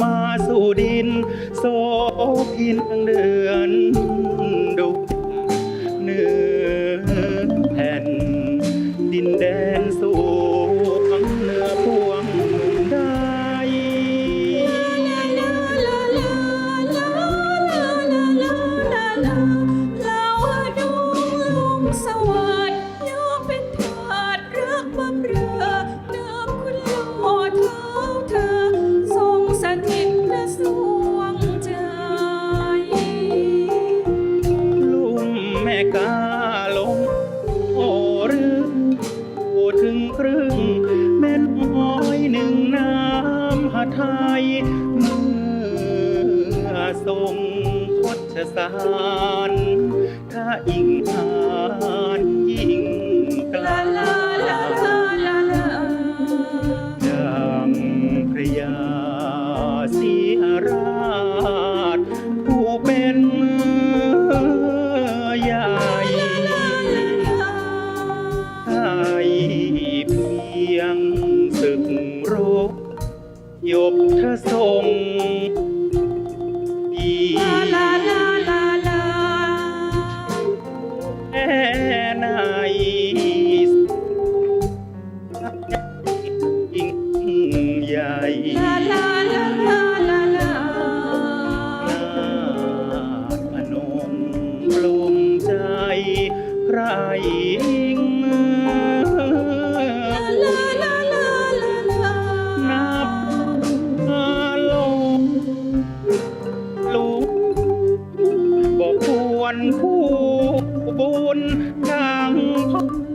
มาสู่ดิน โสพินเดือนดุเนื้อแผ่นดินแดง แม่กาลงโอเรื่องโอถึงครึ่งแม่น้อยหนึ่งน้ำหาไทยเมื่อทรงคดชสารถ้าอิงหานยิ่งกลาลาลาลาลาลาดังพระยาสีรา อิงนับอลงลบอกควรผู้บุญทางพ่อ